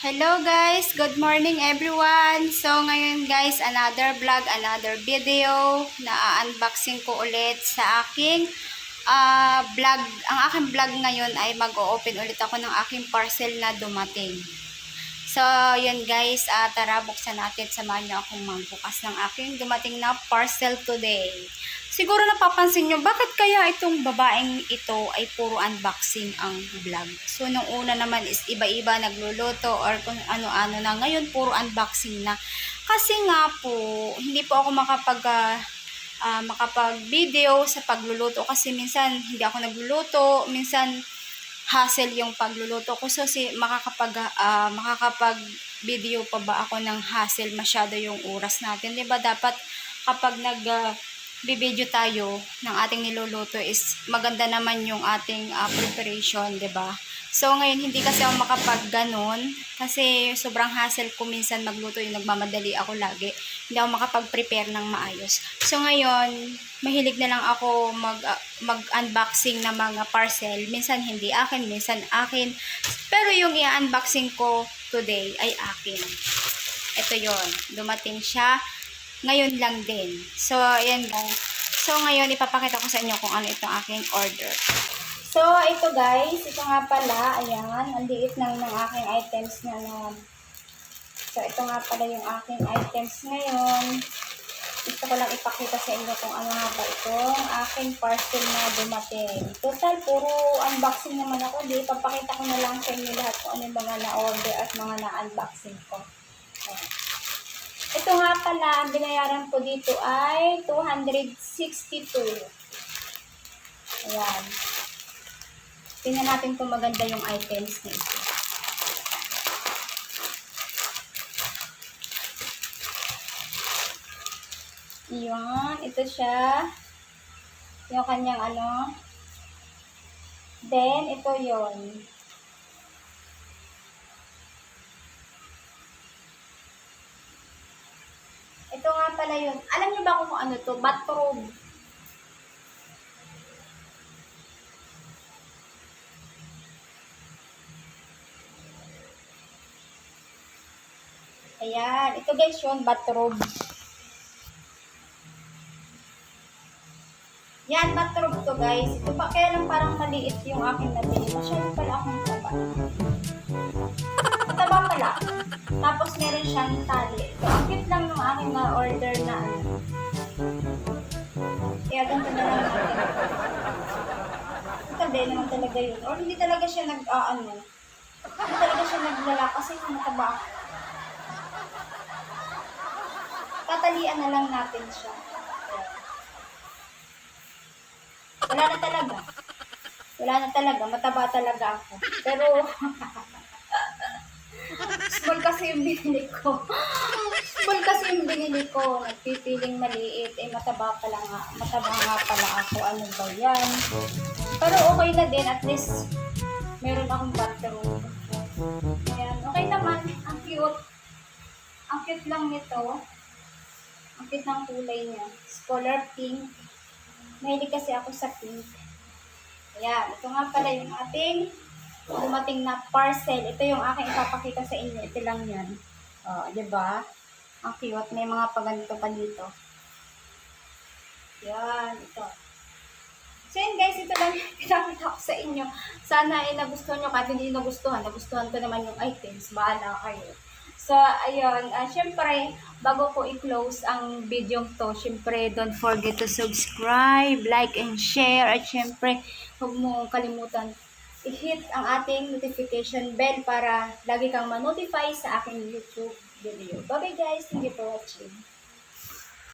Hello guys, good morning everyone. So ngayon guys, another vlog, another video na unboxing ko ulit sa aking ah, vlog. Ang aking vlog ngayon ay mag-o-open ulit ako ng aking parcel na dumating. So yun guys, ah, tara buksan natin. Samahan niyo akong magbukas ng aking dumating na parcel today. Siguro napapansin nyo, bakit kaya itong babaeng ito ay puro unboxing ang vlog? So, nung una naman is iba-iba nagluluto or kung ano-ano na. Ngayon, puro unboxing na. Kasi nga po, hindi po ako makapag, ah, makapag-video sa pagluluto kasi minsan hindi ako nagluluto, minsan hassle yung pagluluto ko. So, si, makakapag, ah, makakapag video pa ba ako ng hassle masyado yung oras natin. ba Dapat kapag nag ah, bibideo tayo ng ating niluluto is maganda naman yung ating ah, preparation, ba? So ngayon hindi kasi ako makapag ganon kasi sobrang hassle ko minsan magluto yung nagmamadali ako lagi. Hindi ako makapag-prepare ng maayos. So ngayon, mahilig na lang ako mag ah, mag-unboxing ng mga parcel. Minsan hindi akin, minsan akin. Pero yung i-unboxing ko today ay akin. Ito yon Dumating siya ngayon lang din. So, ayan guys. So, ngayon, ipapakita ko sa inyo kung ano itong aking order. So, ito guys, ito nga pala, ayan, ang liit lang ng aking items na na. So, ito nga pala yung aking items ngayon. Gusto ko lang ipakita sa inyo kung ano nga ba itong aking parcel na dumating. Total, puro unboxing naman ako. Di, ipapakita ko na lang sa inyo lahat kung ano yung mga na-order at mga na-unboxing ko. Ayan. Ito nga pala, binayaran ko dito ay 262. Ayan. Tingnan natin kung maganda yung items nito. Iyon, ito siya. Yung kanyang ano. Then, ito yon Ito nga pala yun. Alam niyo ba kung ano to? Bathrobe. Ayan. Ito guys yun, bathrobe. Yan, bathrobe to guys. Ito pa, kaya lang parang maliit yung aking nabili. Masyado pala akong taba. Mataba pala. Tapos meron siyang tali. Na-order na ano. Kaya ganito na lang din naman talaga yun. Or hindi talaga siya nag, ah, ano, hindi talaga siya naglala kasi mataba ako. Tatalian na lang natin siya. Wala na talaga. Wala na talaga. Mataba talaga ako. Pero, small kasi yung binili ko. Small kasi yung binili ko. Nagpipiling maliit. Eh, mataba pala nga. Mataba nga pala ako. Ano ba yan? Pero okay na din. At least, meron akong bathroom. Ayan. Okay naman. Ang cute. Ang cute lang nito. Ang cute ng kulay niya. Scholar pink. Mahilig kasi ako sa pink. Ayan. Ito nga pala yung ating dumating na parcel. Ito yung aking ipapakita sa inyo. Ito lang yan. O, di ba? Ang cute. May mga paganito pa dito. Yan. Ito. So yun guys, ito lang yung pinakita ko sa inyo. Sana ay nagustuhan nyo. Kahit hindi nagustuhan, nagustuhan ko naman yung items. Bahala kayo. So, ayun. Uh, syempre, bago ko i-close ang video to, syempre, don't forget to subscribe, like, and share. At syempre, huwag mo kalimutan i-hit ang ating notification bell para lagi kang ma-notify sa aking YouTube video. Bye-bye guys. Thank you for watching.